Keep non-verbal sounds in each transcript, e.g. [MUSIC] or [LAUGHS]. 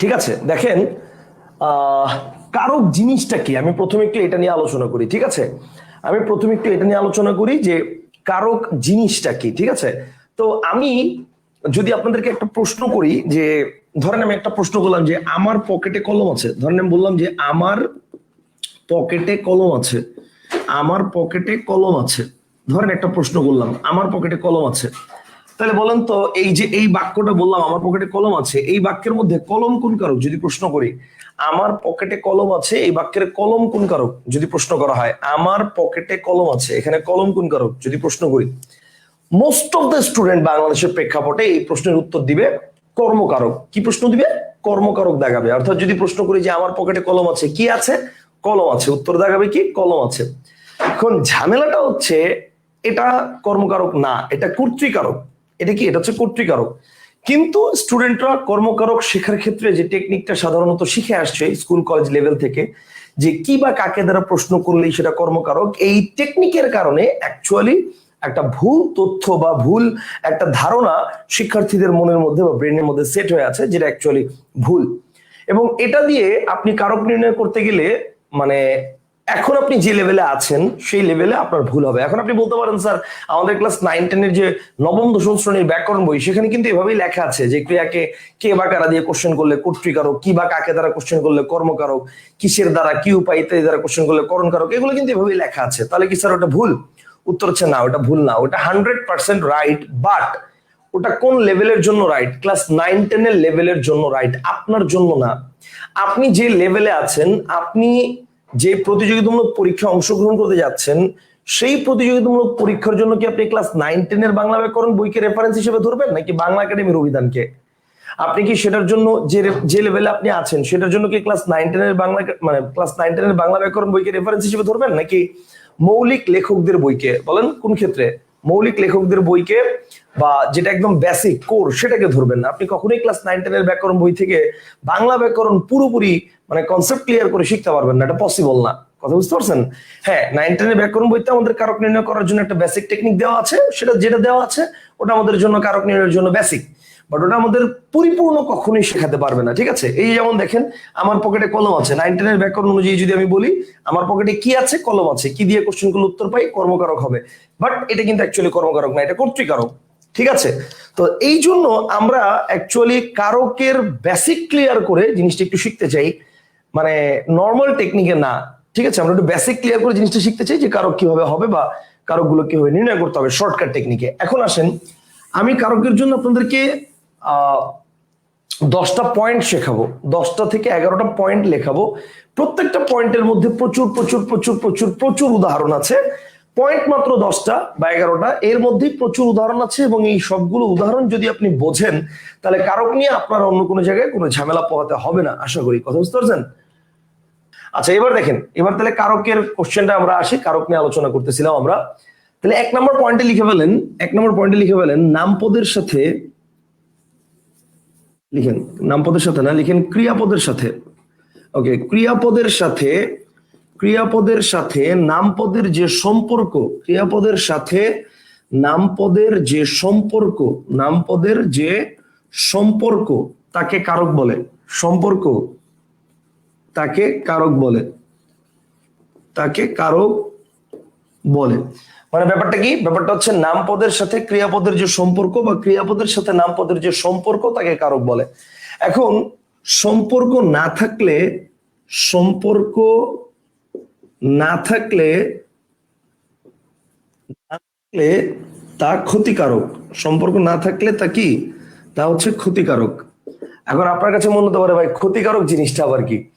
ঠিক আছে? দেখেন কারক জিনিসটা কি? আমি প্রথমে একটু এটা নিয়ে আলোচনা করি, ঠিক আছে? আমি প্রথমে একটু এটা নিয়ে আলোচনা করি যে কারক জিনিসটা কি, ঠিক আছে? তো আমি যদি আপনাদেরকে একটা প্রশ্ন করি যে, ধরেন আমি একটা প্রশ্ন করলাম যে, আমার পকেটে কলম আছে। ধরেন আমি বললাম যে, আমার পকেটে কলম আছে। আমার পকেটে কলম আছে। ধরেন একটা প্রশ্ন করলাম, আমার পকেটে কলম আছে। তাহলে বলেন তো, এই যে এই বাক্যটা বললাম, আমার পকেটে কলম আছে, এই বাক্যের মধ্যে কলম কোন কারক? যদি প্রশ্ন করি, আমার পকেটে কলম আছে, এই বাক্যের কলম কোন কারক? যদি প্রশ্ন করা হয়, আমার পকেটে কলম আছে, এখানে কলম কোন কারক? যদি প্রশ্ন করি মোস্ট অফ দ্য স্টুডেন্ট বাংলাদেশের প্রেক্ষাপটে এই প্রশ্নের উত্তর দিবে কর্মকারক। কি প্রশ্ন দিবে? কর্মকারক দেখাবে। অর্থাৎ যদি প্রশ্ন করি যে আমার পকেটে কলম আছে, কি আছে? কলম আছে। উত্তর দেখাবে কি? কলম আছে। এখন ঝামেলাটা হচ্ছে, এটা কর্মকারক না, এটা কর্তৃকারক। এটা কি? এটা হচ্ছে কর্তৃকারক। কিন্তু স্টুডেন্টরা কর্মকারক শেখার ক্ষেত্রে যে টেকনিকটা সাধারণত শিখে আসছে স্কুল কলেজ লেভেল থেকে, যে কি বা কাকে দ্বারা প্রশ্ন করলেই সেটা কর্মকারক, এই টেকনিকের কারণে অ্যাকচুয়ালি একটা ভুল তথ্য বা ভুল একটা ধারণা শিক্ষার্থীদের মনের মধ্যে বা ব্রেনের মধ্যে সেট হয়ে আছে, যেটা অ্যাকচুয়ালি ভুল। এবং এটা দিয়ে আপনি কারক নির্ণয় করতে গেলে মানে এখন আপনি যে লেভেলে আছেন, সেই লেভেলে আপনার ভুল হবে। এখন আপনি বলতে পারেন, স্যার, আমাদের ক্লাস নাইন টেনের যে নবম, দশম শ্রেণির ব্যাকরণ বই, সেখানে কিন্তু এভাবেই লেখা আছে যে ক্রিয়াকে কে বা কারা দিয়ে কোশ্চেন করলে কর্তৃকারক, কি বা কাকে দ্বারা কোশ্চেন করলে কর্মকারক, কিসের দ্বারা, কি উপায় ইত্যাদি দ্বারা কোশ্চেন করলে করণকারক এগুলো কিন্তু এভাবেই লেখা আছে। তাহলে কি, স্যার, ওটা ভুল? উত্তর হচ্ছে, না, ওটা ভুল না। ওটা হান্ড্রেড পার্সেন্ট রাইট বাট ওটা কোন লেভেলের জন্য রাইট ক্লাস নাইন টেনের লেভেলের জন্য রাইট আপনার জন্য না। আপনি যে লেভেলে আছেন, আপনি যে প্রতিযোগিতামূলক পরীক্ষায় অংশগ্রহণ করতে যাচ্ছেন, সেই প্রতিযোগিতামূলক পরীক্ষার জন্য কি আপনি ক্লাস নাইন টেনের বাংলা ব্যাকরণ বইকে রেফারেন্স হিসেবে ধরবেন, নাকি বাংলা একাডেমির অভিধানকে? আপনি কি সেটার জন্য যে যে লেভেলে আপনি আছেন, সেটার জন্য কি ক্লাস নাইন টেনের বাংলা মানে ক্লাস নাইন টেনের বাংলা ব্যাকরণ বইকে রেফারেন্স হিসেবে ধরবেন, নাকি মৌলিক লেখকদের বইকে? বলেন, কোন ক্ষেত্রে? মৌলিক লেখকদের বইকে বা যেটা একদম বেসিক কোর সেটাকে ধরবেন না। আপনি কখনোই ক্লাস নাইন টেনের ব্যাকরণ বই থেকে বাংলা ব্যাকরণ পুরোপুরি মানে কনসেপ্ট ক্লিয়ার করে শিখতে পারবেন না, এটা পসিবল না। কথা বুঝতে পারছেন? হ্যাঁ নাইন টেনের ব্যাকরণ বইতে আমাদের কারক নির্ণয় করার জন্য একটা বেসিক টেকনিক দেওয়া আছে। সেটা যেটা দেওয়া আছে, ওটা আমাদের জন্য কারক নির্ণয়ের জন্য বেসিক বাট ওটা আমাদের পরিপূর্ণ কখনোই শেখাতে পারবে না, ঠিক আছে? এই যেমন দেখেন, আমার পকেটে কলম আছে। নাইন টেনের ব্যাকরণ অনুযায়ী যদি আমি বলি, আমার পকেটে কি আছে? কলম আছে। কি দিয়ে কোশ্চেনগুলো উত্তর পাই? কর্মকারক হবে। বাট এটা কিন্তু অ্যাকচুয়ালি কর্মকারক না, এটা কর্তৃকারক, ঠিক আছে? তো এই জন্য আমরা অ্যাকচুয়ালি কারকের বেসিক ক্লিয়ার করে জিনিসটা একটু শিখতে চাই। মানে নর্মাল টেকনিকে না, ঠিক আছে? আমরা একটু বেসিক ক্লিয়ার করে জিনিসটা শিখতে চাই যে কারক কীভাবে হবে বা কারকগুলো কীভাবে নির্ণয় করতে হবে শর্টকাট টেকনিকে এখন আসেন, আমি কারকের জন্য আপনাদেরকে দশটা পয়েন্ট শেখাবো। দশটা থেকে এগারোটা পয়েন্ট লেখাবো। প্রত্যেকটা পয়েন্টের মধ্যে প্রচুর প্রচুর প্রচুর প্রচুর প্রচুর উদাহরণ আছে। পয়েন্ট মাত্র দশটা বা এগারোটা, এর মধ্যেই প্রচুর উদাহরণ আছে এবং এই সবগুলো উদাহরণ যদি আপনি বোঝেন, তাহলে কারক নিয়ে আপনার অন্য কোনো জায়গায় কোনো ঝামেলা পোহাতে হবে না, আশা করি। কথা বুঝতে পারছেন? আচ্ছা এবার দেখেন, এবার তাহলে কারকের কোশ্চেনটা আমরা আসি, কারক নিয়ে আলোচনা করতেছিলাম আমরা। তাহলে এক নম্বর পয়েন্টে লিখে ফেলেন, এক নম্বর পয়েন্টে লিখে ফেলেন, নামপদের সাথে লিখেন, নামপদের সাথে না, লিখেন ক্রিয়াপদের সাথে। ওকে ক্রিয়াপদের সাথে ক্রিয়াপদের সাথে নামপদের যে সম্পর্ক, ক্রিয়াপদের সাথে নামপদের যে সম্পর্ক, নামপদের যে সম্পর্ক, তাকে কারক বলে। সম্পর্ক, তাকে কারক বলে। তাকে কারক বলে। মানে ব্যাপারটা কি? ব্যাপারটা হচ্ছে নামপদের সাথে ক্রিয়াপদের যে সম্পর্ক বা ক্রিয়াপদের সাথে নামপদের যে সম্পর্ক তাকে কারক বলে। এখন, সম্পর্ক না থাকলে, সম্পর্ক না থাকলে না থাকলে তা ক্ষতিকারক। সম্পর্ক না থাকলে তা কি? তা হচ্ছে ক্ষতিকারক। এখন আপনার কাছে মনে হতে পারে, ভাই, ক্ষতিকারক জিনিসটা আবার কি?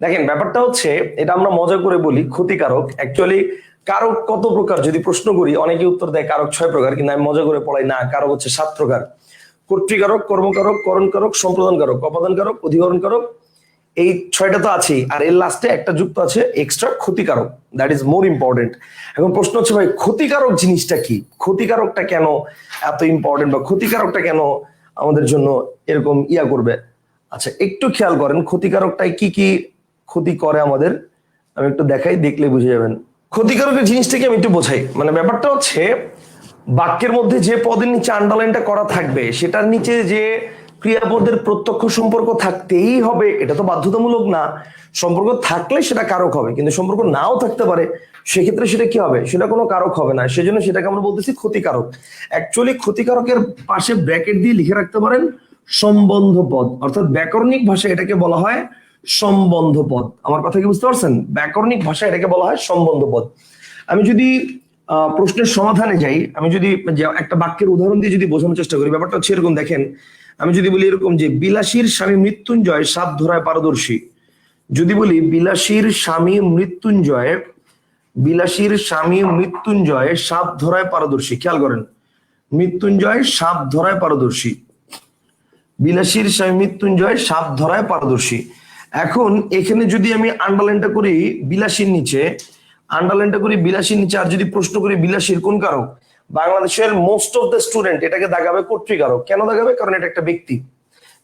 দেখেন, ব্যাপারটা হচ্ছে, এটা আমরা মজা করে বলি, ক্ষতিকারক। অ্যাকচুয়ালি কারক কত প্রকার, যদি প্রশ্ন করি অনেকে উত্তর দেয় কারক ছয় প্রকার, কিন্তু আমি মজা করে পড়াই না, কারক হচ্ছে সাত প্রকার। কর্তৃকারক, কর্মকারক, করণকারক, সম্প্রদানকারক অপাদানকারক অধিকরণকারক এই ছয়টা তো আছেই। আর এর লাস্টে একটা যুক্ত আছে এক্সট্রা ক্ষতিকারক দ্যাট ইজ মোর ইম্পর্টেন্ট এখন প্রশ্ন হচ্ছে ভাই, ক্ষতিকারক জিনিসটা কি? ক্ষতিকারকটা কেন এত ইম্পর্টেন্ট বা ক্ষতিকারকটা কেন আমাদের জন্য এরকম ইয়া করবে? আচ্ছা একটু খেয়াল করেন ক্ষতিকারকটাই কি কি ক্ষতি করে আমাদের? আমি একটু দেখাই দেখলে বুঝে যাবেন। ক্ষতিকারকের জিনিসটাকে আমি একটু বোঝাই। মানে ব্যাপারটা হচ্ছে, বাক্যের মধ্যে যে পদের নিচে আন্ডারলাইনটা করা থাকবে, সেটার নিচে যে ক্রিয়াপদের প্রত্যক্ষ সম্পর্ক থাকতেই হবে, এটা তো বাধ্যতামূলক না। সম্পর্ক থাকলে সেটা কারক হবে, কিন্তু সম্পর্ক নাও থাকতে পারে, সেক্ষেত্রে সেটা কি হবে? সেটা কোনো কারক হবে না, সেজন্য সেটাকে আমরা বলতেছি ক্ষতিকারক। অ্যাকচুয়ালি ক্ষতিকারকের পাশে ব্র্যাকেট দিয়ে লিখে রাখতে পারেন সম্বন্ধ পদ অর্থাৎ ব্যাকরণিক ভাষায় এটাকে বলা হয় সম্বন্ধ পদ আমার কথা কি বুঝতে পারছেন? ব্যাকরণিক ভাষায় এটাকে বলা হয় সম্বন্ধ পদ আমি যদি প্রশ্নের সমাধানে যাই, আমি যদি একটা বাক্যের উদাহরণ দিয়ে যদি বোঝানোর চেষ্টা করি, ব্যাপারটা হচ্ছে এরকম, দেখেন, আমি যদি বলি এরকম যে, বিলাসীর স্বামী মৃত্যুঞ্জয় সাপ ধরায় পারদর্শী। যদি বলি বিলাসীর স্বামী মৃত্যুঞ্জয়, বিলাসীর স্বামী মৃত্যুঞ্জয় সাপ ধরায় পারদর্শী, খেয়াল করেন, মৃত্যুঞ্জয় সাপ ধরায় পারদর্শী। বিলাসীর স্বামী মৃত্যুঞ্জয় সাপ ধরায় পারদর্শী। এখন এখানে যদি আমি আন্ডারলাইনটা করি বিলাসীর নিচে আন্ডারলাইনটা করি বিলাসীর নিচে, আর যদি প্রশ্ন করি বিলাসীর কোন কারক? বাংলাদেশের মোস্ট অফ দ্য স্টুডেন্ট এটাকে দাগাবে কর্তৃকারক। কেন দাগাবে কারণ এটা একটা ব্যক্তি।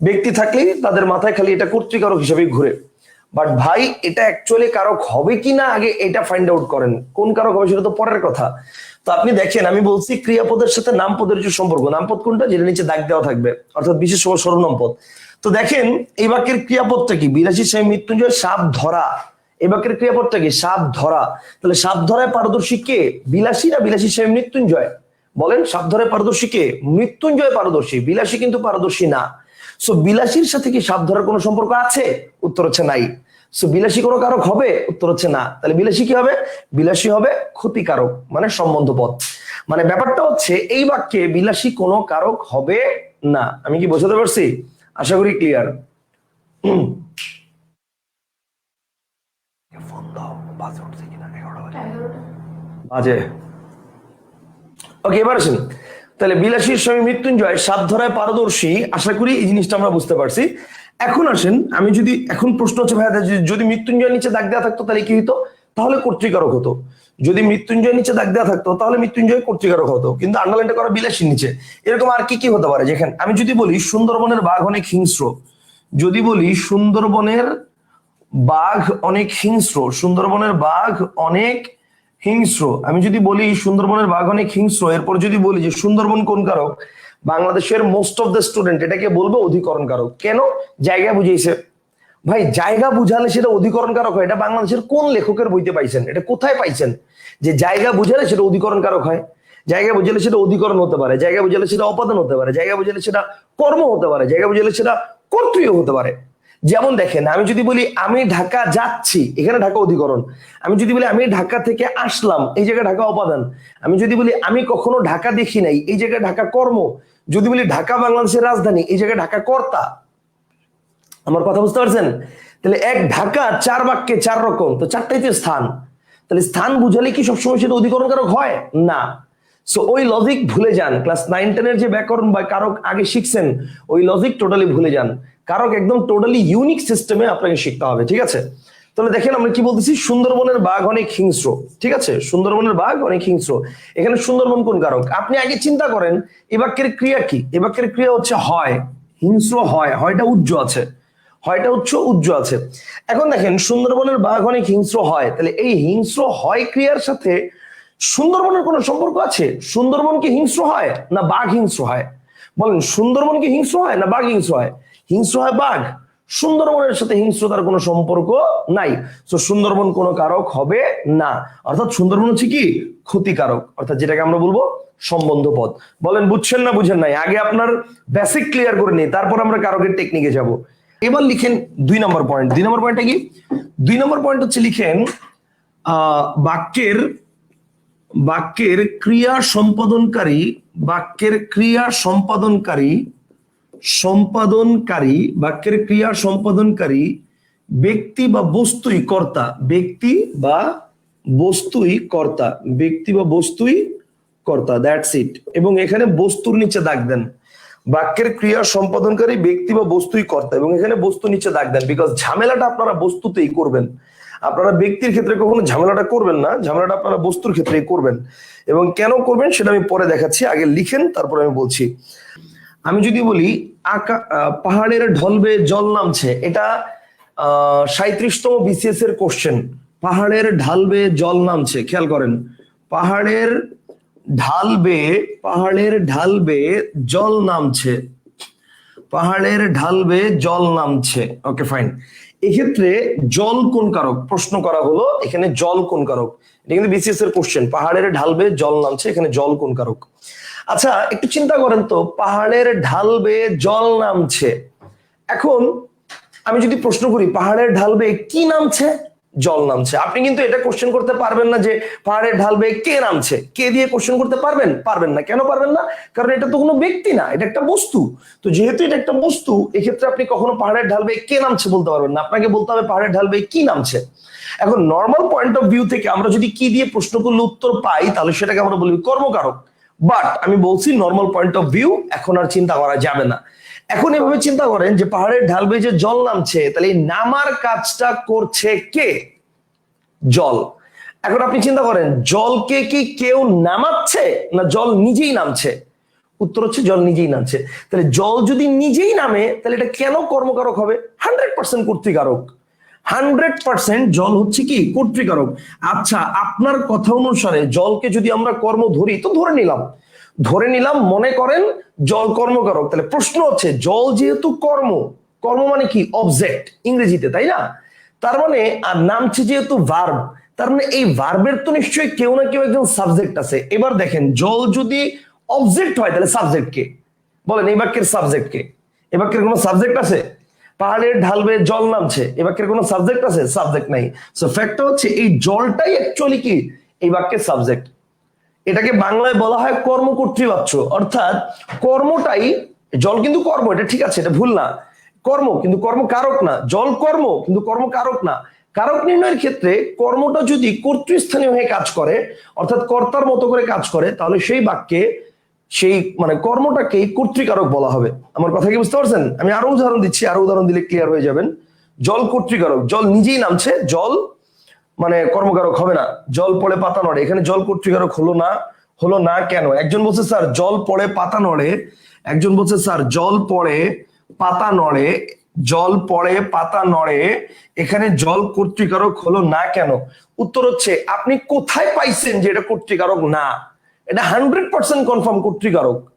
ব্যক্তি থাকলেই তাদের মাথায় খালি এটা কর্তৃকারক হিসেবে ঘুরে। বাট ভাই, এটা অ্যাকচুয়ালি কারক হবে কি না আগে এটা ফাইন্ড আউট করেন। কোন কারক হবে সেটা তো পরের কথা। তো আপনি দেখেন, আমি বলছি ক্রিয়াপদের সাথে নামপদের যে সম্পর্ক। নামপদ কোনটা? যেটা নিচে দাগ দেওয়া থাকবে। অর্থাৎ বিশেষ সময় পদ তো দেখেন, এই বাক্যের ক্রিয়াপদটা কি? বিলাসী স্বামী মৃত্যুঞ্জয় সাপ ধরা। এই বাক্যের ক্রিয়াপদটা কি? সাপ ধরা। তাহলে সাপ ধরায় পারদর্শী কে? বিলাসী না বিলাসী স্বামী মৃত্যুঞ্জয়? বলেন, সাপ ধরায় পারদর্শী কে? মৃত্যুঞ্জয় পারদর্শী। বিলাসী কিন্তু পারদর্শী না। সো বিলাসীর সাথে কি সাপ ধরার কোনো সম্পর্ক আছে? উত্তর হচ্ছে নাই। সো বিলাসী কোনো কারক হবে? উত্তর হচ্ছে না। তাহলে বিলাসী কি হবে? বিলাসী হবে ক্ষতিকারক মানে সম্বন্ধ পদ মানে ব্যাপারটা হচ্ছে, এই বাক্যে বিলাসী কোনো কারক হবে না। আমি কি বোঝাতে পারছি? আশা করি ক্লিয়ার ফোন দাও বাজে উঠছে কিনা? এগারোটা বাজে। বাজে। ওকে এবার আসেন। তাহলে বিলাসীর স্বামী মৃত্যুঞ্জয় সাত ধরায় পারদর্শী। আশা করি এই জিনিসটা আমরা বুঝতে পারছি। এখন আসেন আমি যদি এখন প্রশ্ন হচ্ছে ভাইয়া যদি- যদি মৃত্যুঞ্জয় নিচে দাগ দেওয়া থাকতো তাহলে কি হতো তাহলে কর্তৃকারক হতো। যদি মৃত্যুঞ্জয় নিচে দাগ দেওয়া থাকতো, তাহলে মৃত্যুঞ্জয় কর্তৃকারক হতো। কিন্তু আন্ডারলাইনটা করা বিলাসীর নিচে। এরকম আর কি কি হতে পারে? যেখানে আমি যদি বলি সুন্দরবনের বাঘ অনেক হিংস্র। যদি বলি সুন্দরবনের বাঘ অনেক হিংস্র, সুন্দরবনের বাঘ অনেক হিংস্র। আমি যদি বলি সুন্দরবনের বাঘ অনেক হিংস্র, এরপর যদি বলি যে সুন্দরবন কোন কারক? বাংলাদেশের মোস্ট অফ দ্য স্টুডেন্ট এটাকে বলব অধিকরণ কারক। কেন? জায়গা বুঝিয়েছে। ভাই, জায়গা বুঝালে সেটা অধিকরণ কারক হয়। এটা বাংলাদেশের কোন লেখকের বইতে পাইছেন? এটা কোথায় পাইছেন? যে জায়গা বুঝালে সেটা অধিকরণ কারক হয়। জায়গা বুঝালে সেটা অধিকরণ হতে পারে। জায়গা বুঝালে সেটা অপাদান হতে পারে। জায়গা বুঝালে সেটা কর্ম হতে পারে। জায়গা বুঝালে সেটা কর্তৃও হতে পারে। যেমন দেখেন, আমি যদি বলি, আমি ঢাকা যাচ্ছি, এখানে ঢাকা অধিকরণ। আমি যদি বলি, আমি ঢাকা থেকে আসলাম, এই জায়গায় ঢাকা অপাদান। আমি যদি বলি, আমি কখনো ঢাকা দেখি নাই, এই জায়গায় ঢাকা কর্ম। যদি বলি, ঢাকা বাংলাদেশের রাজধানী, এই জায়গায় ঢাকা কর্তা। আমার কথা বুঝতে পারছেন? তাহলে এক ঢাকা, চার বাক্যে চার রকম, তো চারটাই তো স্থান। তাহলে স্থান বুঝালে কি সবসময় সেটা অধিকরণ কারক হয়? না। সো ওই লজিক ভুলে যান। ক্লাস নাইন টেনের যে ব্যাকরণ বা কারক আগে শিখছেন, ওই লজিক টোটালি ভুলে যান। কারক একদম টোটালি ইউনিক সিস্টেমে আপনাকে শিখতে হবে, ঠিক আছে? তাহলে দেখেন আমরা কি বলতেছি? সুন্দরবনের বাঘ অনেক হিংস্র, ঠিক আছে? সুন্দরবনের বাঘ অনেক হিংস্র। এখানে সুন্দরবন কোন কারক? আপনি আগে চিন্তা করেন, এ বাক্যের ক্রিয়া কি? এ বাক্যের ক্রিয়া হচ্ছে হয়। হিংস্র হয়, হয়টা উজ্জ আছে। হয়টা উচ্চ উজ্জ আছে। এখন দেখেন, সুন্দরবনের বাঘ অনেক হিংস্র হয়। তাহলে এই হিংস্র হয় ক্রিয়ার সাথে সুন্দরবনের কোনো সম্পর্ক আছে? সুন্দরবন কি হিংস্র হয় না বাঘ হিংস্র হয়? বলেন সুন্দরবন কি হিংস্র হয় না বাঘ হিংস্র হয়? হিংস্র হয় বাঘ। সুন্দরবনের সাথে হিংস্রতার কোনো সম্পর্ক নাই। তো সুন্দরবন কোনো কারক হবে না। অর্থাৎ সুন্দরবন হচ্ছে কি? ক্ষতিকারক। অর্থাৎ যেটাকে আমরা বলব সম্বন্ধ পদ বলেন, বুঝছেন না বুঝেন নাই? আগে আপনার বেসিক ক্লিয়ার করে নিই। তারপর আমরা কারকের টেকনিকে যাব। এবার লিখেন দুই নম্বর পয়েন্ট দুই নম্বর পয়েন্টটা কি? দুই নম্বর পয়েন্ট হচ্ছে লিখেন বাক্যের বাক্যের ক্রিয়া সম্পাদনকারী, বাক্যের ক্রিয়া সম্পাদনকারী সম্পাদনকারী, বাক্যের ক্রিয়া সম্পাদনকারী, ব্যক্তি বা বস্তুই কর্তা, ব্যক্তি বা বস্তুই কর্তা, ব্যক্তি বা বস্তুই কর্তা দ্যাটস ইট এবং এখানে বস্তুর নিচে দাগ দেন। বাক্যের ক্রিয়া সম্পাদনকারী ব্যক্তি বা বস্তুই কর্তা এবং এখানে বস্তু নিচে দাগ দেন বিকজ ঝামেলাটা আপনারা বস্তুতেই করবেন। আপনারা ব্যক্তির ক্ষেত্রে কখনো ঝামেলাটা করবেন না, ঝামেলাটা আপনারা বস্তুর ক্ষেত্রেই করবেন। এবং কেন করবেন সেটা আমি পরে দেখাচ্ছি, আগে লিখেন, তারপরে আমি বলছি। আমি যদি বলি, আকা পাহাড়ের ঢলবে জল নামছে, এটা সাঁত্রিশতম বিসিএস এর কোশ্চেন পাহাড়ের ঢালবে জল নামছে, খেয়াল করেন। পাহাড়ের ঢালবে, পাহাড়ের ঢালবে, জল নামছে। পাহাড়ের ঢালবে, জল নামছে। ওকে ফাইন এক্ষেত্রে জল কোন কারক? প্রশ্ন করা হলো, এখানে জল কোন কারক? এটা কিন্তু বিসিএস এর কোশ্চেন পাহাড়ের ঢালবে, জল নামছে, এখানে জল কোন কারক? আচ্ছা একটু চিন্তা করেন তো, পাহাড়ের ঢালবে, জল নামছে। এখন আমি যদি প্রশ্ন করি, পাহাড়ের ঢালবে কি নামছে? জল নামছে। আপনি কিন্তু এটা কোশ্চেন করতে পারবেন না যে পাহাড়ের ঢালবে, কে নামছে? কে দিয়ে কোশ্চেন করতে পারবেন? পারবেন না। কেন পারবেন না? কারণ এটা তো কোনো ব্যক্তি না, এটা একটা বস্তু। তো যেহেতু এটা একটা বস্তু, এক্ষেত্রে আপনি কখনো পাহাড়ের ঢালবে, কে নামছে বলতে পারবেন না। আপনাকে বলতে হবে পাহাড়ের ঢালবে, কি নামছে? এখন নর্মাল পয়েন্ট অফ ভিউ থেকে আমরা যদি কি দিয়ে প্রশ্ন করলে উত্তর পাই, তাহলে সেটাকে আমরা বলি কর্মকারক। বাট আমি বলছি নর্মাল পয়েন্ট অফ ভিউ এখন আর চিন্তা করা যাবে না। এখন এভাবে চিন্তা করেন যে পাহাড়ের ঢাল যে জল নামছে, তাহলে এই নামার কাজটা করছে কে? জল। এখন আপনি চিন্তা করেন, জলকে কি কেউ নামাচ্ছে না জল নিজেই নামছে? উত্তর হচ্ছে জল নিজেই নামছে। তাহলে জল যদি নিজেই নামে, তাহলে এটা কেন কর্মকারক হবে? হান্ড্রেড পার্সেন্ট কর্তৃকারক। হান্ড্রেড পার্সেন্ট জল হচ্ছে কি কর্তৃকারক আচ্ছা আপনার কথা অনুসারে জলকে যদি আমরা কর্ম ধরি, তো ধরে নিলাম। ধরে নিলাম মনে করেন জল কর্মকারক। তাহলে প্রশ্ন হচ্ছে, জল যেহেতু কর্ম কর্ম মানে কি? অবজেক্ট ইংরেজিতে, তাই না? তার মানে আর নামছে যেহেতু ভার্ব তার মানে এই ভার্বের তো নিশ্চয়ই কেউ না কেউ একজন সাবজেক্ট আছে। এবার দেখেন, জল যদি অবজেক্ট হয়, তাহলে সাবজেক্ট কে? বলেন, এই বাক্যের সাবজেক্ট কে? এ বাক্যের কোনো সাবজেক্ট আছে? পাহাড়ের ঢালবে জল নামছে। এ বাক্যের কোনো সাবজেক্ট আছে? সাবজেক্ট নাই। সো ফ্যাক্টটা হচ্ছে, এই জলটাই অ্যাকচুয়ালি কি? এই বাক্যের সাবজেক্ট এটাকে বাংলায় বলা হয় কর্মকর্তৃবাচ্য অর্থাৎ, কর্মটাই, জল কিন্তু কর্ম, এটা ঠিক আছে, এটা ভুল না। কর্ম, কিন্তু কর্ম কারক না। জল কর্ম, কিন্তু কর্ম কারক না। কারক নির্ণয়ের ক্ষেত্রে কর্মটা যদি কর্তৃস্থানীয় হয়ে কাজ করে, অর্থাৎ কর্তার মতো করে কাজ করে, তাহলে সেই বাক্যে সেই মানে কর্মটাকেই কর্তৃকারক বলা হবে। আমার কথা কি বুঝতে পারছেন? আমি আরও উদাহরণ দিচ্ছি, আরও উদাহরণ দিলে ক্লিয়ার হয়ে যাবেন। জল কর্তৃকারক, জল নিজেই নামছে, জল মানে কর্মকারক হবে না। জল পড়ে পাতা নড়ে। এখানে জল কর্তৃকারক হলো না হলো না কেন? একজন বলছে, স্যার, জল পড়ে পাতা নড়ে। একজন বলছে, স্যার, জল পড়ে পাতা নড়ে। জল পড়ে পাতা নড়ে, এখানে জল কর্তৃকারক হলো না কেন? উত্তর হচ্ছে, আপনি কোথায় পাইছেন যে এটা কর্তৃকারক না? এটা হান্ড্রেড পার্সেন্ট কনফার্ম কর্তৃকারক।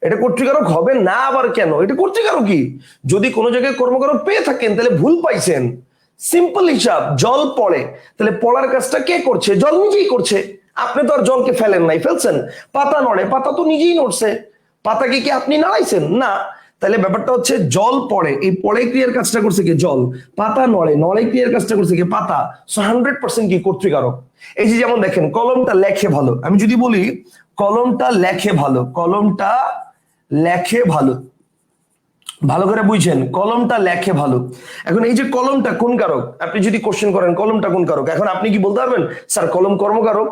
এটা কর্তৃকারক হবে না আবার কেন? এটা কর্তৃকারক কি? যদি কোনো জায়গায় কর্মকারক পেয়ে থাকেন, তাহলে ভুল পাইছেন। সিম্পল হিসাব, জল পড়ে। তাহলে পড়ার কাজটা কে করছে? জল নিজেই করছে। আপনি তো আর জলকে ফেলেন নাই, ফেলছেন। পাতা নড়ে, পাতা তো নিজেই নড়ছে। পাতাকে কি আপনি নাড়াইছেন? না। তাহলে ব্যাপারটা হচ্ছে জল পড়ে, এই পড়ে ক্রিয়ার কাজটা করছে কি? জল। পাতা নড়ে নড়ে ক্রিয়ার কাজটা করছে কি? পাতা। হান্ড্রেড পার্সেন্ট কি কর্তৃকারক? এই যে যেমন দেখেন, কলমটা লেখে ভালো। আমি যদি বলি, কলমটা লেখে ভালো, কলমটা লেখে ভালো। ভালো করে বুঝছেন কলমটা লেখে ভালো। এখন এই যে কলমটা কোন কারক? আপনি যদি কোশ্চেন করেন, কলমটা কোন কারক? এখন আপনি কি বলতে পারবেন, স্যার, কলম কর্মকারক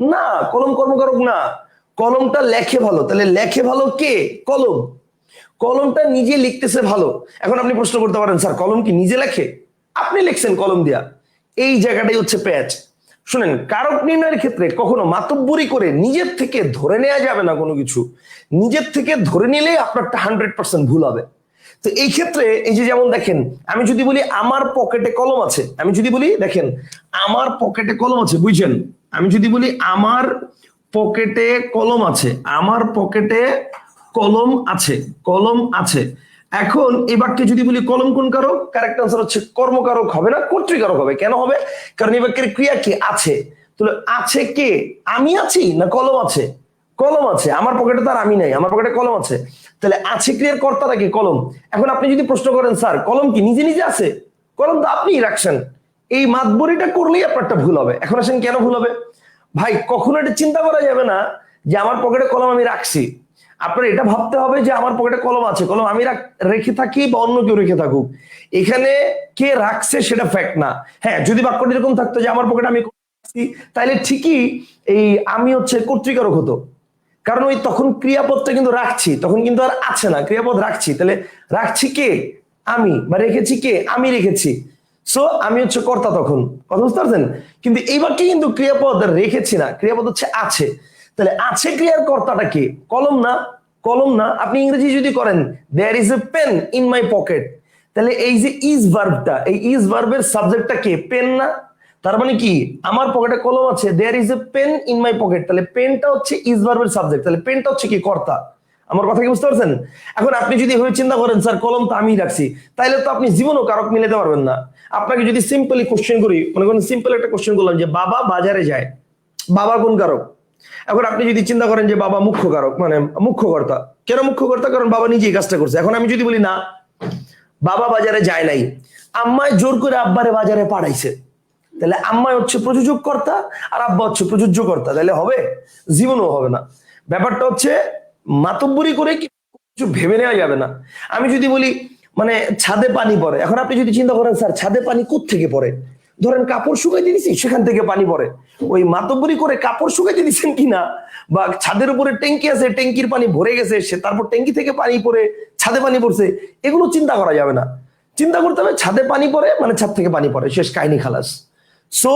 না, কলম কর্মকারক না। কলমটা লেখে ভালো। তাহলে লেখে ভালো কে? কলম। কলমটা নিজে লিখতেছে ভালো। এখন আপনি প্রশ্ন করতে পারেন, স্যার, কলম কি নিজে লেখে? আপনি লিখছেন কলম দিয়া। এই জায়গাটাই হচ্ছে প্যাচ। শুনেন, কারক নির্ণয়ের ক্ষেত্রে কখনো মাতব্বরি করে নিজের থেকে ধরে নেওয়া যাবে না কোনো কিছু। নিজের থেকে ধরে নিলেই আপনারটা হান্ড্রেড পার্সেন্ট ভুল হবে। তো এই ক্ষেত্রে এই যে যেমন দেখেন, আমি যদি বলি আমার পকেটে কলম আছে, আমি যদি বলি, দেখেন, আমার পকেটে কলম আছে, বুঝছেন? আমি যদি বলি আমার পকেটে কলম আছে, আমার পকেটে কলম আছে কলম আছে। এখন এই বাক্যে যদি বলি কলম কোন কারক কারেক্ট আনসার হচ্ছে কর্মকারক হবে না, কর্তৃকারক হবে। কেন হবে? কারণ এই বাক্যের ক্রিয়া কি? আছে। তাহলে আছে কে? আমি আছি না কলম আছে? কলম আছে। আমার পকেটে তার আমি নাই, আমার পকেটে কলম আছে। তাহলে আছে ক্রিয়ার কর্তাটা কি? কলম। এখন আপনি যদি প্রশ্ন করেন, স্যার, কলম কি নিজে নিজে আছে? কলম তো আপনিই রাখছেন। এই মাতবরিটা করলেই আপনারটা ভুল হবে। এখন আসেন কেন ভুল হবে? ভাই, কখনো এটা চিন্তা করা যাবে না যে আমার পকেটে কলম আমি রাখছি। আপনার এটা ভাবতে হবে যে আমার পকেটে কলম আছে। কলম আমি রাখ- থাকি বা অন্য কেউ রেখে থাকুক। এখানে কে রাখছে সেটা ফ্যাক্ট না। হ্যাঁ যদি বাক্যটা এরকম থাকতো যে আমার পকেটে আমি তাহলে ঠিকই এই আমি হচ্ছে কর্তৃকারক হতো। কারণ ওই তখন ক্রিয়াপদটা কিন্তু রাখছি, তখন কিন্তু আর আছে না। ক্রিয়াপদ রাখছি তাহলে রাখছি কে? আমি, বা রেখেছি কে? আমি রেখেছি। সো আমি হচ্ছে কর্তা তখন। কথা বুঝতে পারছেন? কিন্তু এই কিন্তু ক্রিয়াপদ রেখেছি না, ক্রিয়াপদ হচ্ছে আছে। তাহলে আছে ক্রিয়ার কর্তাটা কে? কলম না কলম না। আপনি ইংরেজি যদি করেন there is a pen in my pocket তাহলে এই যে ইজ ভার্বটা এই ইজ ভার্বের সাবজেক্টটা কে? পেন না। তার মানে কি? আমার পকেটে কলম আছে there is a pen in my pocket তাহলে পেনটা হচ্ছে ইজ ভার্বের সাবজেক্ট তাহলে পেনটা হচ্ছে কি? কর্তা। আমার কথা কি বুঝতে পারছেন? এখন আপনি যদি এভাবে চিন্তা করেন, স্যার, কলম তো আমি রাখছি। তাইলে তো আপনি জীবনও কারক মিলাতে পারবেন না। আপনাকে যদি সিম্পলি কোশ্চেন করি, মনে করেন সিম্পল একটা কোশ্চেন করলাম যে, বাবা বাজারে যায়। বাবা কোন কারক? এখন আপনি যদি চিন্তা করেন যে বাবা মুখ্য কারক মানে মুখ্য কর্তা কেন মুখ্য কর্তা কারণ বাবা নিজেই কাজটা করছে। এখন আমি যদি বলি না, বাবা বাজারে যায় নাই, আম্মায় জোর করে আব্বারে বাজারে পাঠাইছে। তাহলে আম্মায় হচ্ছে প্রযোজক কর্তা আর আব্বা হচ্ছে প্রযোজ্য কর্তা তাহলে হবে? জীবনও হবে না। ব্যাপারটা হচ্ছে, মাতব্বরি করে কিছু ভেবে নেওয়া যাবে না। আমি যদি বলি মানে ছাদে পানি পড়ে। এখন আপনি যদি চিন্তা করেন, স্যার, ছাদে পানি থেকে পড়ে? ধরেন কাপড় শুকাইতে দিছি, সেখান থেকে পানি পড়ে। ওই মাতব্বরি করে কাপড় শুকাইতে দিচ্ছেন কিনা? বা ছাদের উপরে ট্যাঙ্কি আছে, ট্যাঙ্কির পানি ভরে গেছে, সে তারপর ট্যাঙ্কি থেকে পানি পড়ে, ছাদে পানি পড়ছে, এগুলো চিন্তা করা যাবে না। চিন্তা করতে হবে, ছাদে পানি পড়ে মানে ছাদ থেকে পানি পড়ে, শেষ কাহিনী খালাস। সো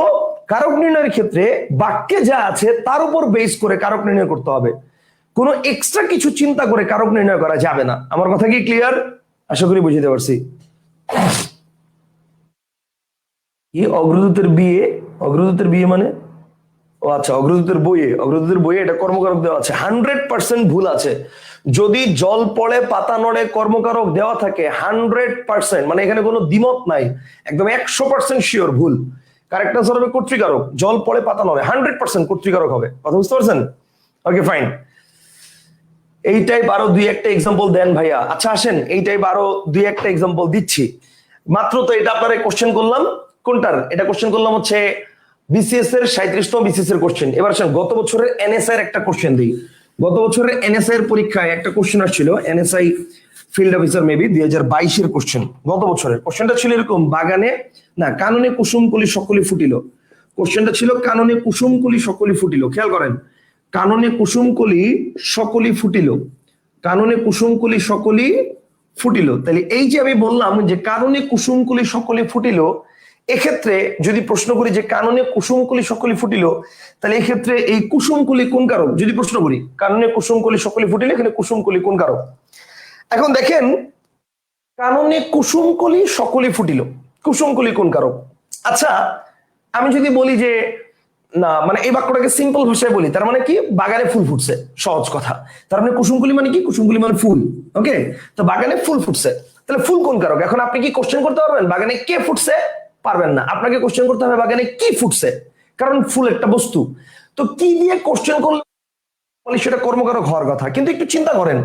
কারক নির্ণয়ের ক্ষেত্রে বাক্যে যা আছে, তার উপর বেস করে কারক নির্ণয় করতে হবে। কোনো এক্সট্রা কিছু চিন্তা করে কারক নির্ণয় করা যাবে না। আমার কথা কি ক্লিয়ার আশা করি বুঝতে পারছি। কি অগ্রদূতের বিয়ে অগ্রদূতের বিয়ে মানে? ও আচ্ছা অগ্রদূতের বইয়ে অগ্রদূতের বইয়ে এটা কর্মকারক দেওয়া আছে। হান্ড্রেড পার্সেন্ট ভুল আছে। যদি জল পড়ে, পাতা নড়ে, কর্মকারক দেওয়া থাকে, হান্ড্রেড পার্সেন্ট মানে এখানে কোনো দ্বিমত নাই। একদম একশো পার্সেন্ট শিওর ভুল। কারেক্ট আনসার হবে কর্তৃকারক। জল পড়ে, পাতা নড়ে, হান্ড্রেড পার্সেন্ট কর্তৃকারক হবে। কথা বুঝতে পারছেন? ওকে ফাইন এই টাইপ আরও দুই, একটা এক্সাম্পল দেন ভাইয়া। আচ্ছা আসেন এই টাইপ আরও দুই, একটা এক্সাম্পল দিচ্ছি। মাত্র তো এটা আপনারা কোশ্চেন করলাম। কোনটার? এটা কোশ্চেন করলাম হচ্ছে বিসিএস এর সাঁত্রিশতম বিসিএস এর কোশ্চেন এবার আসেন, গত বছরের এনএসআই এর একটা কোশ্চেন দিই। গত বছরের এনএসআই এর পরীক্ষায় একটা কোশ্চেন আসছিল এনএসআই ফিল্ড অফিসার মেবি দুই হাজার বাইশের কোশ্চেন গত বছরের। কোশ্চেনটা ছিল এরকম, বাগানে, না, কাননে কুসুমকলি সকলি ফুটিল। কোশ্চেনটা ছিল, কাননে কুসুমকলি সকলি ফুটিল। খেয়াল করেন, কাননে কুসুমকলি সকলি ফুটিল। কাননে কুসুমকলি সকলি ফুটিল। তাহলে এই যে আমি বললাম যে কাননে কুসুমকলি সকলি ফুটিল এক্ষেত্রে যদি প্রশ্ন করি যে কাননে কুসুমকলি সকলি ফুটিল, তাহলে এক্ষেত্রে এই কুসুমকলি কোন কারক? যদি প্রশ্ন করি, কাননে কুসুমকলি সকলি ফুটিল এখানে কুসুমকলি কোন কারক? এখন দেখেন, কাননে কুসুমকলি সকলি ফুটিল, কুসুমকলি কোন কারক? আচ্ছা আমি যদি বলি যে, না মানে এই বাক্যটাকে সিম্পল ভাষায় বলি, তার মানে কি? বাগানে ফুল ফুটছে, সহজ কথা। তার মানে কুসুমকুলি মানে কি? কুসুমকুলি মানে ফুল ওকে তো বাগানে ফুল ফুটছে। তাহলে ফুল কোন কারক? এখন আপনি কি কোশ্চেন করতে পারবেন? বাগানে কে ফুটছে? পারবেন না। আপনাকে কোশ্চেন করতে হবে বাগানে কি ফুটছে? কারণ ফুল একটা বস্তু। তো কি দিয়ে কোশ্চেন করলে সেটা কর্মকারক হওয়ার কথা। কিন্তু একটু চিন্তা করেন,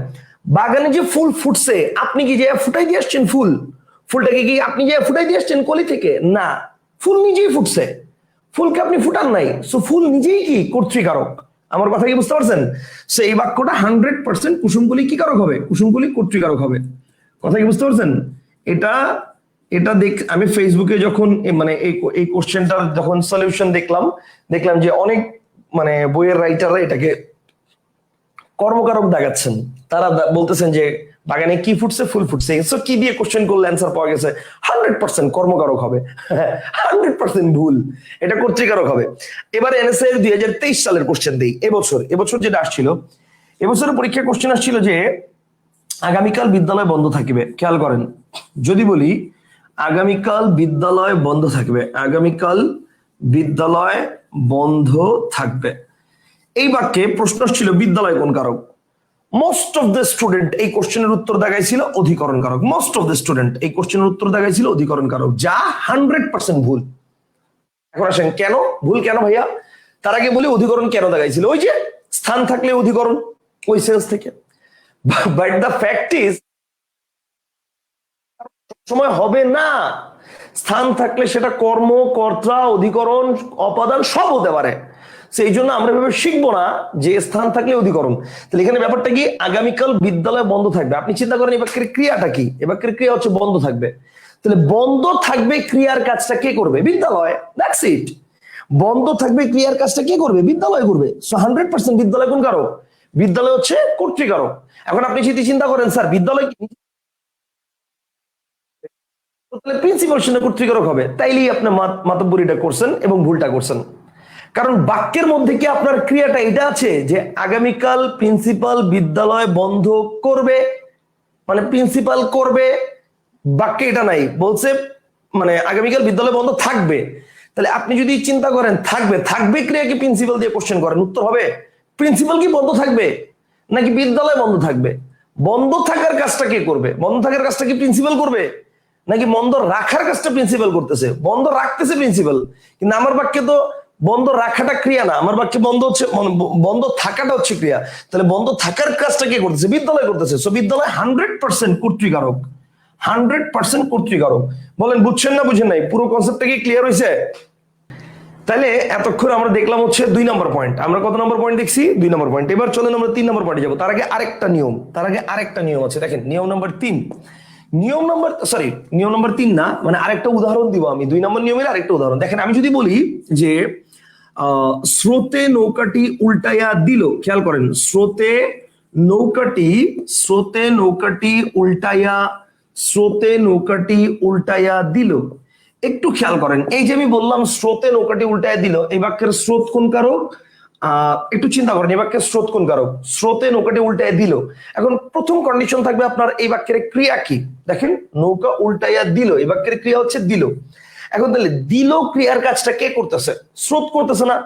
বাগানে যে ফুল ফুটছে, আপনি কি যে ফুটাই দিয়ে আসছেন ফুল? ফুলটাকে কি আপনি যে ফুটাই দিয়ে আসছেন কলি থেকে? না, ফুল নিজেই ফুটছে। ফুলকে আপনি ফুটান নাই। সো ফুল নিজেই কি কর্তৃকারক? আমার কথা কি বুঝতে পারছেন? সো এই বাক্যটা হান্ড্রেড পার্সেন্ট কুসুমকুলি কি কারক হবে? কুসুমকুলি কর্তৃকারক হবে। কথা কি বুঝতে পারছেন? এটা এটা দেখ, আমি ফেসবুকে যখন মানে এই কোশ্চেনটার যখন সলিউশন দেখলাম দেখলাম যে অনেক মানে বইয়ের রাইটাররা এটাকে কর্মকারক দেখাচ্ছেন। তারা বলতেছেন যে, বাগানে কি ফুটছে? ফুল ফুটছে। সো কি দিয়ে কোশ্চেন করলে অ্যান্সার পাওয়া গেছে? হান্ড্রেড পার্সেন্ট কর্মকারক হবে। [LAUGHS] হান্ড্রেড পার্সেন্ট ভুল। এটা কর্তৃকারক হবে। এবার এনএসএ দুই হাজার তেইশ সালের কোশ্চেন দিই। এবছর এবছর যেটা আসছিল, এবছরের পরীক্ষা কোশ্চেন আসছিল যে, আগামীকাল বিদ্যালয় বন্ধ থাকবে। খেয়াল করেন। যদি বলি আগামীকাল বিদ্যালয় বন্ধ থাকবে। আগামীকাল বিদ্যালয় বন্ধ থাকবে। এই বাক্যে প্রশ্ন ছিল বিদ্যালয় কোন কারক? মোস্ট অফ দ্য স্টুডেন্ট এই কোশ্চেনের উত্তর দেখাইছিল অধিকরণ কারক। মোস্ট অফ দ্য স্টুডেন্ট এই কোশ্চেনের উত্তর দেখাইছিল অধিকরণ কারক। যা হান্ড্রেড পার্সেন্ট ভুল। এখন আসেন, কেন? ভুল কেন ভাইয়া? তার আগে বলি, অধিকরণ কেন দেখাইছিল? ওই যে, স্থান থাকলে অধিকরণ, ওই সেন্স থেকে। বাট দ্য ফ্যাক্ট ইজ সময় হবে না। স্থান থাকলে সেটা কর্ম, কর্তা, অধিকরণ, অপাদান সব হতে পারে। সেই জন্য আমরা এভাবে শিখব না যে স্থান থাকলে অধিকরণ। তাহলে এখানে ব্যাপারটা কি? আগামীকাল বিদ্যালয় বন্ধ থাকবে। আপনি চিন্তা করেন, এবার ক্রিয়াটা কি? এবার ক্রিয়া হচ্ছে বন্ধ থাকবে। তাহলে বন্ধ থাকবে ক্রিয়ার কাজটা কে করবে? বিদ্যালয়। দ্যাটস ইট বন্ধ থাকবে ক্রিয়ার কাজটা কে করবে? বিদ্যালয় করবে। সো হান্ড্রেড পার্সেন্ট বিদ্যালয় কোন কারক? বিদ্যালয় হচ্ছে কর্তৃকারক। এখন আপনি যদি চিন্তা করেন, স্যার, বিদ্যালয় তাহলে প্রিন্সিপাল সেটা কর্তৃকারক হবে। তাইলেই আপনার মাত- মাতব্বরিটা করছেন এবং ভুলটা করছেন। কারণ বাক্যের মধ্যে কি আপনার ক্রিয়াটা এটা আছে যে আগামীকাল প্রিন্সিপাল বিদ্যালয় বন্ধ করবে? মানে প্রিন্সিপাল করবে, বাক্যে এটা নাই। বলছে মানে আগামীকাল বিদ্যালয় বন্ধ থাকবে। তাহলে আপনি যদি চিন্তা করেন, থাকবে। থাকবে ক্রিয়াকে প্রিন্সিপাল দিয়ে কোশ্চেন করেন? উত্তর হবে প্রিন্সিপাল কি বন্ধ থাকবে? নাকি বিদ্যালয় বন্ধ থাকবে? বন্ধ থাকার কাজটা কে করবে? বন্ধ থাকার কাজটা কি প্রিন্সিপাল করবে? নাকি বন্ধ রাখার কাজটা প্রিন্সিপাল করতেছে? বন্ধ রাখতেছে প্রিন্সিপাল কিন্তু আমার বাক্যে তো বন্ধ রাখাটা ক্রিয়া না। আমার বাক্যে বন্ধ হচ্ছে মানে বন্ধ থাকাটা হচ্ছে ক্রিয়া। তাহলে বন্ধ থাকার কাজটা কে করতেছে? বিদ্যালয় করতেছে। সো বিদ্যালয় হান্ড্রেড পার্সেন্ট কর্তৃকারক। হান্ড্রেড পার্সেন্ট কর্তৃকারক। বলেন, বুঝছেন না বুঝেন নাই? পুরো কনসেপ্টটা কি ক্লিয়ার হয়েছে? তাহলে এতক্ষণ আমরা দেখলাম হচ্ছে দুই নম্বর পয়েন্ট আমরা কত নম্বর পয়েন্ট দেখছি? দুই নম্বর পয়েন্ট এবার চলেন আমরা তিন নম্বর পয়েন্টে যাব। তার আগে আরেকটা নিয়ম। তার আগে আরেকটা নিয়ম আছে। দেখেন, নিয়ম নম্বর তিন। নিয়ম নম্বর সরি নিয়ম নম্বর তিন না মানে আরেকটা উদাহরণ দিব আমি। দুই নম্বর নিয়মের আরেকটা উদাহরণ। দেখেন, আমি যদি বলি যে স্রোতে নৌকাটি উল্টাইয়া দিল, খেয়াল করেন, স্রোতে নৌকাটি স্রোতে নৌকাটি উল্টাইয়া, স্রোতে নৌকাটি উল্টাইয়া দিল। একটু খেয়াল করেন, এই যে আমি বললাম, স্রোতে নৌকাটি উল্টায় দিল, এই বাক্যের স্রোত কোন কারক? একটু চিন্তা করেন, এই বাক্যের স্রোত কোন কারক? স্রোতে নৌকাটি উল্টায় দিল। এখন প্রথম কন্ডিশন থাকবে আপনার এই বাক্যের ক্রিয়া কি? দেখেন, নৌকা উল্টাইয়া দিল, এই বাক্যের ক্রিয়া হচ্ছে দিল। এখন তাহলে দিল ক্রিয়ার কাজটা কে করতেছে? স্রোত করতেছে না।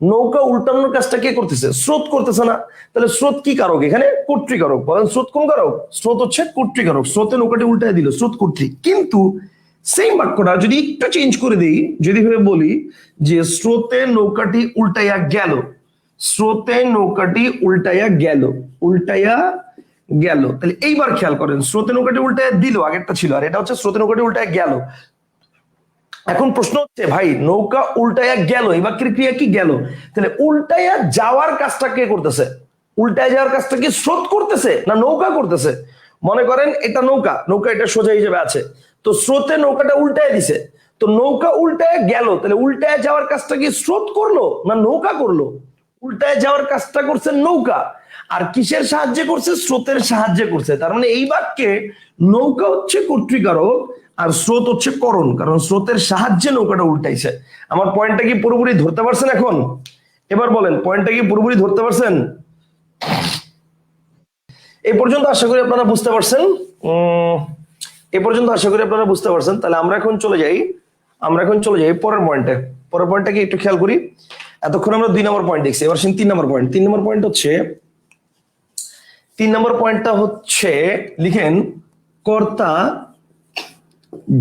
নৌকা উল্টানোর কাজটা কে করতেছে? স্রোত করতেছে না। তাহলে স্রোত কি কারক? এখানে কর্তৃকারক বলেন, স্রোত কোন কারক? স্রোত হচ্ছে কর্তৃকারক স্রোতে নৌকাটি উল্টায় দিল, স্রোত কর্তৃক কিন্তু সেম বাক্যটা যদি একটু চেঞ্জ করে দিই, যদি ভেবে বলি যে স্রোতে নৌকাটি উল্টাইয়া গেল স্রোতে নৌকাটি উল্টাইয়া গেল উল্টাইয়া গেল। তাহলে এইবার খেয়াল করেন, স্রোতে নৌকাটি উল্টাইয়া দিল, আগেরটা ছিল, আর এটা হচ্ছে স্রোতে নৌকাটি উল্টাইয়া গেল। এখন প্রশ্ন হচ্ছে, ভাই, নৌকা উল্টাইয়া গেল, এবার ক্রিয়া কি গেল? তাহলে উল্টাইয়া যাওয়ার কাজটা কে করতেছে? উল্টায় যাওয়ার কাজটা কি স্রোত করতেছে, না নৌকা করতেছে? মনে করেন এটা নৌকা নৌকা এটা সোজা হিসেবে আছে। তো স্রোতে নৌকাটা উল্টায় দিছে, তো নৌকা উল্টায় গেল, তাহলে উল্টায় যাওয়ার কাজটা কি স্রোত করল, না নৌকা করল? উল্টায় যাওয়ার কাজটা করছে নৌকা, আর কিসের সাহায্যে করছে? স্রোতের সাহায্যে করছে। তার মানে এই বাক্যে নৌকা হচ্ছে কর্তৃকারক আর স্রোত হচ্ছে করণ, কারণ স্রোতের সাহায্যে নৌকাটা উল্টাইছে। আমার পয়েন্টটা কি পুরোপুরি ধরতে পারছেন এখন? এবার বলেন, পয়েন্টটা কি পুরোপুরি ধরতে পারছেন? এই পর্যন্ত আশা করি আপনারা বুঝতে পারছেন। এ পর্যন্ত আশা করি আপনারা বুঝতে পারছেন। তাহলে আমরা এখন চলে যাই। আমরা এখন চলে যাই পরের পয়েন্টে। পরের পয়েন্টটাকে একটু খেয়াল করি? এতক্ষণ আমরা দুই নম্বর পয়েন্ট দেখছি। এবার শুনি তিন নম্বর পয়েন্ট তিন নম্বর পয়েন্ট হচ্ছে, তিন নম্বর পয়েন্টটা হচ্ছে, লিখেন, কর্তা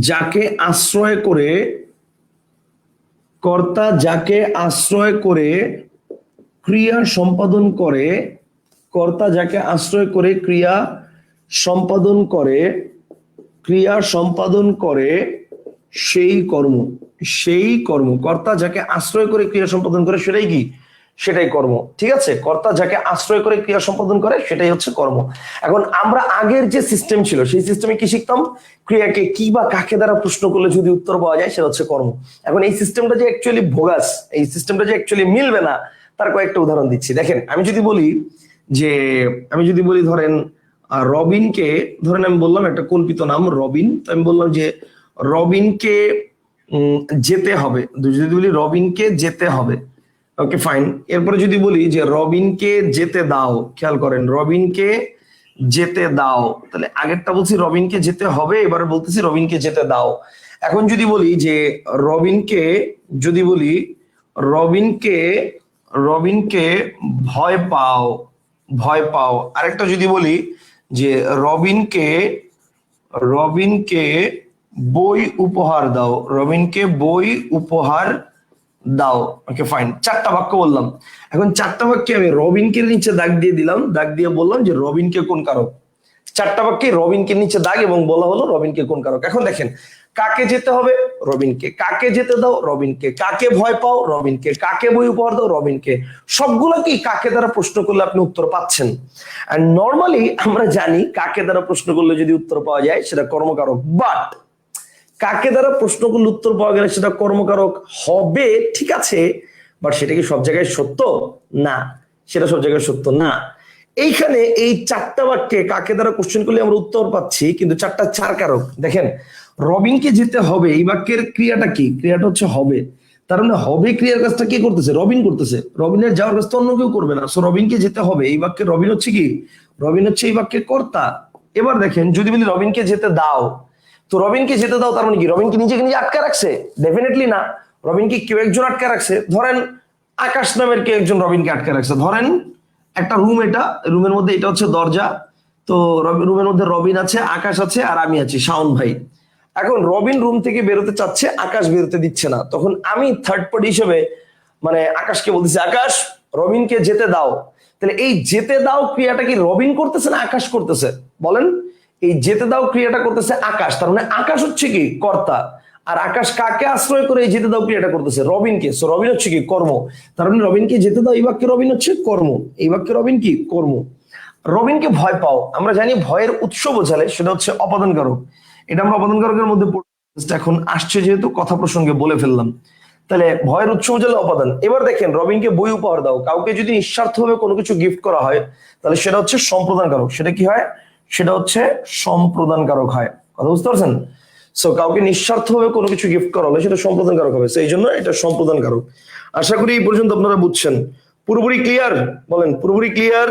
যাকে আশ্রয় করে, কর্তা যাকে আশ্রয় করে ক্রিয়া সম্পাদন করে, কর্তা যাকে আশ্রয় করে ক্রিয়া সম্পাদন করে, ক্রিয়া সম্পাদন করে সেই কর্ম সেই কর্ম, কর্তা যাকে আশ্রয় করে ক্রিয়া সম্পাদন করে সেটাই কি? সেটাই কর্ম, ঠিক আছে? কর্তা যাকে আশ্রয় করে ক্রিয়া সম্পাদন করে সেটাই হচ্ছে কর্ম। এখন আমরা আগের যে সিস্টেম ছিল, সেই সিস্টেমে কি শিখতাম? ক্রিয়াকে কি বা কাকে দ্বারা প্রশ্ন করলে যদি উত্তর পাওয়া যায়, সেটা হচ্ছে কর্ম। এখন এই সিস্টেমটা যে অ্যাকচুয়ালি ভোগাস, এই সিস্টেমটা যে অ্যাকচুয়ালি মিলবে না, তার কয়েকটা উদাহরণ দিচ্ছি। দেখেন, আমি যদি বলি যে, আমি যদি বলি ধরেন রবিনকে, ধরেন আমি বললাম একটা কল্পিত নাম রবিন, তো আমি বললাম যে রবিনকে যেতে হবে। যদি বলি রবিনকে যেতে হবে ওকে ফাইন এরপরে যদি বলি যে রবিনকে যেতে দাও, খেয়াল করেন, রবিনকে যেতে দাও। তাহলে আগেরটা বলছি রবিনকে যেতে হবে, এবারে বলতেছি রবিনকে যেতে দাও। এখন যদি বলি যে রবিনকে, যদি বলি রবিনকে রবিনকে ভয় পাও ভয় পাও। আরেকটা যদি বলি যে রবিনকে রবিনকে বই উপহার দাও। রবিনকে বই উপহার দাও। ওকে ফাইন চারটা বাক্য বললাম। এখন চারটা বাক্যে আমি রবিনকে নিচে দাগ দিয়ে দিলাম। দাগ দিয়ে বললাম যে, রবিনকে কোন কারক? চারটা বাক্যে রবিনকে নিচে দাগ এবং বলা হলো রবিনকে কোন কারক? এখন দেখেন, কাকে যেতে হবে? রবিনকে। কাকে যেতে দাও? রবিনকে। কাকে ভয় পাও? রবিনকে। কাকে বই উপহার দাও? রবিনকে। সবগুলো কি কাকে দ্বারা প্রশ্ন করলে আপনি উত্তর পাচ্ছেন। আর নর্মালি আমরা জানি কাকে দ্বারা প্রশ্ন করলে যদি উত্তর পাওয়া যায়, সেটা কর্মকারক। বাট কাকে দ্বারা প্রশ্ন করলে উত্তর পাওয়া গেলে সেটা কর্মকারক হবে, ঠিক আছে বাট সেটা কি সব জায়গায় সত্য? না, সেটা সব জায়গায় সত্য না। এইখানে এই চারটা বাক্যে কাকে দ্বারা কোশ্চেন করলে আমরা উত্তর পাচ্ছি, কিন্তু চারটা চার কারক। দেখেন, রবিনকে যেতে হবে, এই বাক্যের ক্রিয়াটা কি? ক্রিয়াটা হচ্ছে হবে। তার মানে হবে ক্রিয়ার কাজটা কে করতেছে? রবিন করতেছে। রবিনের যাওয়ার কাজটা অন্য কেউ করবে না। সো রবিনকে যেতে হবে। এই বাক্যের রবিন হচ্ছে কি? রবিন হচ্ছে এই বাক্যের কর্তা। এবার দেখেন, যদি বলি রবিনকে যেতে দাও তো রবিনকে যেতে দাও, তার মানে কি? রবিন কি নিজেকে নিজে আটকে রাখছে? ডেফিনেটলি না। রবিন কি কেউ একজন আটকে রাখছে? ধরেন আকাশ নামের কেউ একজন রবিনকে আটকে রাখছে। ধরেন একটা রুম এটা রুমের মধ্যে এটা হচ্ছে দরজা। তো রুমের মধ্যে রবিন আছে, আকাশ আছে আর আমি আছি, শাওন ভাই। এখন রবিন রুম থেকে বেরোতে চাচ্ছে, আকাশ বেরোতে দিচ্ছে না। তখন আমি থার্ড পার্টি হিসেবে মানে আকাশকে বলতেছি, আকাশ, রবিনকে যেতে দাও। তাহলে এই যেতে দাও ক্রিয়াটা কি রবিন করতেছে না আকাশ করতেছে? বলেন। এই যেতে দাও ক্রিয়াটা করতেছে আকাশ, তার মানে আকাশ হচ্ছে কি? কর্তা। আর আকাশ কাকে আশ্রয় করে এই যেতে দাও ক্রিয়াটা করতেছে? রবিনকে। সো রবিন হচ্ছে কি? কর্ম। তার মানে রবিনকে যেতে দাও, এই বাক্যে রবিন হচ্ছে কর্ম। এই বাক্যে রবিন কি? কর্ম। রবিনকে ভয় পাও। আমরা জানি ভয়ের উৎস বোঝালে সেটা হচ্ছে অপাদানকারক। এটা আমরা অপাদানকারকের মধ্যে এখন আসছে যেহেতু, কথা প্রসঙ্গে বলে ফেললাম। তাহলে ভয়ের উৎস বোঝালে অপাদান। এবার দেখেন, রবিনকে বই উপহার দাও। কাউকে যদি নিঃস্বার্থভাবে কোনো কিছু গিফট করা হয়, তাহলে সেটা হচ্ছে সম্প্রদানকারক। সেটা কি হয়? সেটা হচ্ছে সম্প্রদানকারক হয়। কথা বুঝতে পারছেন? সো কাউকে নিঃস্বার্থভাবে কোনো কিছু গিফট করা হলে সেটা সম্প্রদানকারক হবে। সেই জন্য এটা সম্প্রদান কারক আশা করি এই পর্যন্ত আপনারা বুঝছেন। পুরোপুরি ক্লিয়ার বলেন, পুরোপুরি ক্লিয়ার